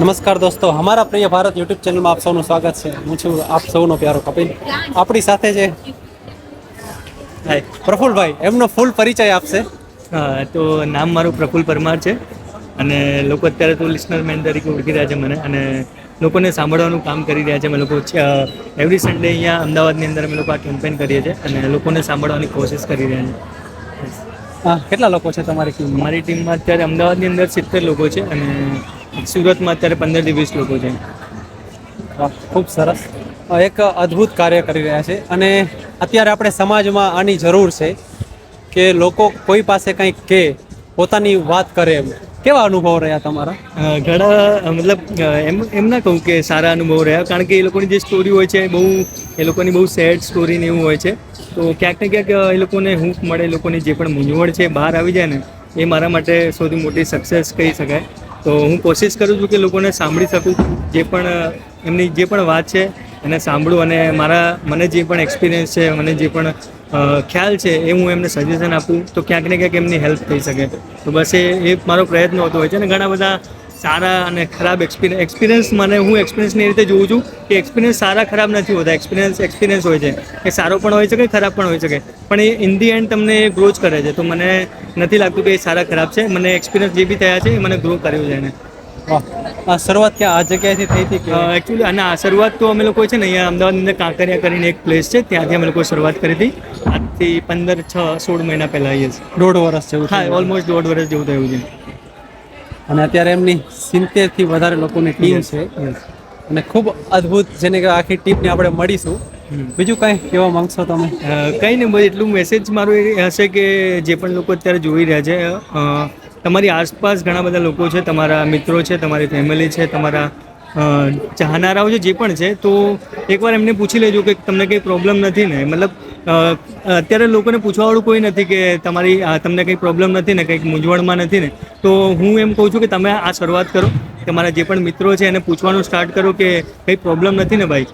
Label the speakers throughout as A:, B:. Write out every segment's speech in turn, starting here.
A: નમસ્કાર દોસ્તો અમારા પ્રિય ભારત યુટ્યુબ ચેનલમાં આપ સૌનું સ્વાગત છે. હું છું આપ સૌનો પ્યારો કપિલ. આપણી સાથે છે પ્રફુલભાઈ એમનો ફૂલ પરિચય આપશે.
B: તો નામ મારું પ્રફુલ પરમાર છે અને લોકો અત્યારે તો લિસનર મેન તરીકે ઓળખી રહ્યા છે મને અને લોકોને સાંભળવાનું કામ કરી રહ્યા છે. અમે લોકો એવરી સન્ડે અહીંયા અમદાવાદની અંદર અમે લોકો આ કેમ્પેન કરીએ છીએ અને લોકોને સાંભળવાની કોશિશ કરી રહ્યા છીએ.
A: કેટલા લોકો છે તમારી ટીમ
B: મારી ટીમમાં અત્યારે અમદાવાદની અંદર સિત્તેર લોકો છે અને સુરતમાં અત્યારે પંદરથી વીસ લોકો છે.
A: ખૂબ સરસ. એક અદ્ભુત કાર્ય કરી રહ્યા છે. અને અત્યારે આપણે સમાજમાં આની જરૂર છે કે લોકો કોઈ પાસે કંઈક કે પોતાની વાત કરે એમ. કેવા અનુભવ રહ્યા તમારા?
B: ઘણા મતલબ એમ એમ ના કહું કે સારા અનુભવ રહ્યા કારણ કે એ લોકોની જે સ્ટોરી હોય છે બહુ એ લોકોની બહુ સેડ સ્ટોરી ને એવું હોય છે. તો ક્યાંક ને ક્યાંક એ લોકોને હૂંફ મળે એ લોકોની જે પણ મૂંઝવણ છે બહાર આવી જાય ને એ મારા માટે સૌથી મોટી સક્સેસ કહી શકાય. તો હું કોશિશ કરું છું કે લોકોને સાંભળી શકું, જે પણ, એમની જે પણ વાત છે એને સાંભળું અને મારા, મને જે પણ એક્સપિરિયન્સ છે, મને જે પણ ખ્યાલ છે એ હું એમને સજેશન આપું, તો ક્યાંક ને ક્યાંક એમની હેલ્પ થઈ શકે. તો બસ એ મારો પ્રયત્ન હોતો હોય છે અને ઘણા બધા સારા અને ખરાબ એક્સપિરિયન્સ એક્સપિરિયન્સ મને હું એક્સપિરિયન્સની રીતે જોઉં છું કે એક્સપિરિયન્સ સારા ખરાબ નથી હોતા. એક્સપિરિયન્સ એક્સપિરિયન્સ હોય છે. એ સારો પણ હોય શકે ખરાબ પણ હોઈ શકે. પણ એ ઇન ધી એન્ડ તમને ગ્રો જ કરે છે. તો મને નથી લાગતું કે એ સારા ખરાબ છે. મને એક્સપિરિયન્સ જે બી થયા છે એ મને ગ્રો કર્યું છે એને.
A: આ શરૂઆત ક્યાં આ જગ્યાએથી થઈ હતી
B: એકચ્યુઅલી અને આ શરૂઆત તો અમે લોકો છે ને અહીંયા અમદાવાદની અંદર કાંકરિયા કરીને એક પ્લેસ છે. ત્યાંથી અમે લોકો શરૂઆત કરી હતી. આજથી પંદર છ સોળ મહિના પહેલાં યસ
A: દોઢ વર્ષ જેવું
B: હા ઓલમોસ્ટ દોઢ વર્ષ જેવું થયું છે.
A: અને અત્યારે એમની સિત્તેરથી વધારે લોકોની ટીમ છે. અને ખૂબ અદ્ભુત જેને કે આખી ટીમને આપણે મળીશું. બીજું કંઈ કહેવા માંગશો તમે?
B: કંઈ નહીં બસ એટલું મેસેજ મારું એ હશે કે જે પણ લોકો અત્યારે જોઈ રહ્યા છે તમારી આસપાસ ઘણા બધા લોકો છે તમારા મિત્રો છે તમારી ફેમિલી છે તમારા ચાહનારાઓ છે જે પણ છે તો એકવાર એમને પૂછી લેજો કે તમને કંઈ પ્રોબ્લેમ નથી ને. મતલબ અત્યારે લોકોને પૂછવાવાળું કોઈ નથી કે તમારી તમને કંઈ પ્રોબ્લેમ નથી ને કંઈક મૂંઝવણમાં નથી ને. તો હું એમ કહું છું કે તમે આ શરૂઆત કરો. તમારા જે પણ મિત્રો છે એને પૂછવાનું સ્ટાર્ટ કરો કે કંઈ પ્રોબ્લેમ નથી ને ભાઈ?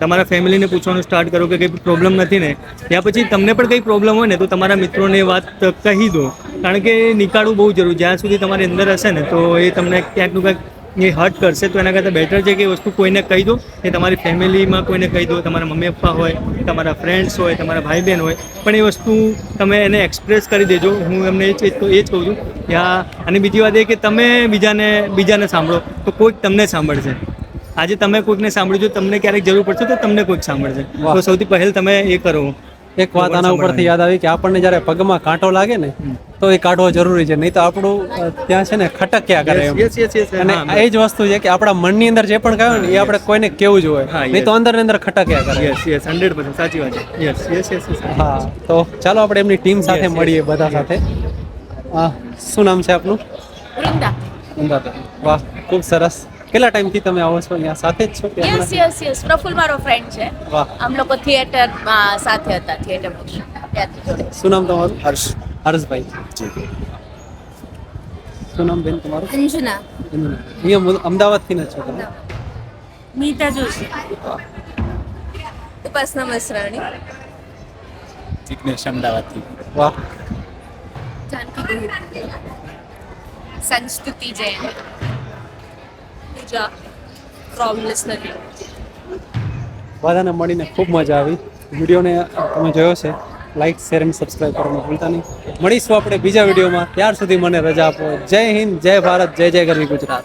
B: તમારા ફેમિલીને પૂછવાનું સ્ટાર્ટ કરો કે કંઈ પ્રોબ્લેમ નથી ને? ત્યાં પછી તમને પણ કંઈ પ્રોબ્લેમ હોય ને તો તમારા મિત્રોને વાત કહી દો. કારણ કે નીકાળવું બહુ જરૂરી જ્યાં સુધી તમારી અંદર હશે ને તો એ તમને ક્યાંકનું ક્યાંક એ હર્ટ કરશે તો એના કરતાં બેટર છે કે એ વસ્તુ કોઈને કહી દો એ તમારી ફેમિલીમાં કોઈને કહી દો તમારા મમ્મી પપ્પા હોય તમારા ફ્રેન્ડ્સ હોય તમારા ભાઈ બહેન હોય પણ એ વસ્તુ તમે એને એક્સપ્રેસ કરી દેજો. હું એમને એ જ એ જ કહું છું કે આ અને બીજી વાત એ કે તમે બીજાને બીજાને સાંભળો તો કોઈક તમને સાંભળશે. આજે તમે કોઈકને સાંભળ્યું છો તમને ક્યારેક જરૂર પડશે તો તમને કોઈક સાંભળશે. તો સૌથી પહેલ તમે એ કરો.
A: એક વાત આના ઉપરથી યાદ આવી કે આપણને જ્યારે પગમાં કાંટો લાગે ને તો એ કાઢવો જરૂરી છે. નહીં તો આપણું ત્યાં છે ને ખટક્યા કરે અને એ જ વસ્તુ છે કે આપણા મનની અંદર જે પણ કહ્યું ને એ આપણે કોઈને કેવું જોઈએ. નહીં તો અંદર ને અંદર ખટક્યા કરે.
B: યસ યસ હંડ્રેડ પર્સન્ટ સાચી વાત છે. યસ યસ યસ યસ
A: હા તો ચાલો આપણે એમની ટીમ સાથે. મળીએ બધા સાથે. હા શું નામ છે આપનું?
C: વૃંદા.
A: વાહ ખૂબ સરસ. કેટલા ટાઈમથી તમે આવો છો અહીંયા? સાથે જ છો કે
C: યસ યસ યસ પ્રફુલ મારો ફ્રેન્ડ છે.
A: વાહ.
C: આમ લોકો થિયેટરમાં સાથે હતા થિયેટર ત્યાંથી
A: શું નામ તમારું? હર્ષ. હર્ષભાઈ. શું નામ બેન તમારું?
C: અંજના.
A: અહીંયા અમદાવાદથી જ છો તમે?
C: નીતા જોશી. ઉપાસના મસરાણી
D: જિગ્નેશ અમદાવાદથી.
A: વાહ.
C: જાનકી ગોહિલ સંસ્તુતિ જૈન. પૂજા ફ્રોમ નથી.
A: બધાને મળીને ખૂબ મજા આવી. વિડીયોને તમે જોયો છે. લાઈક શેર અને સબસ્ક્રાઈબ કરવાનું ભૂલતા નહીં. મળીશું આપણે બીજા વિડીયોમાં. ત્યાર સુધી મને રજા આપો. જય હિન્દ, જય ભારત, જય જય ગરવી ગુજરાત.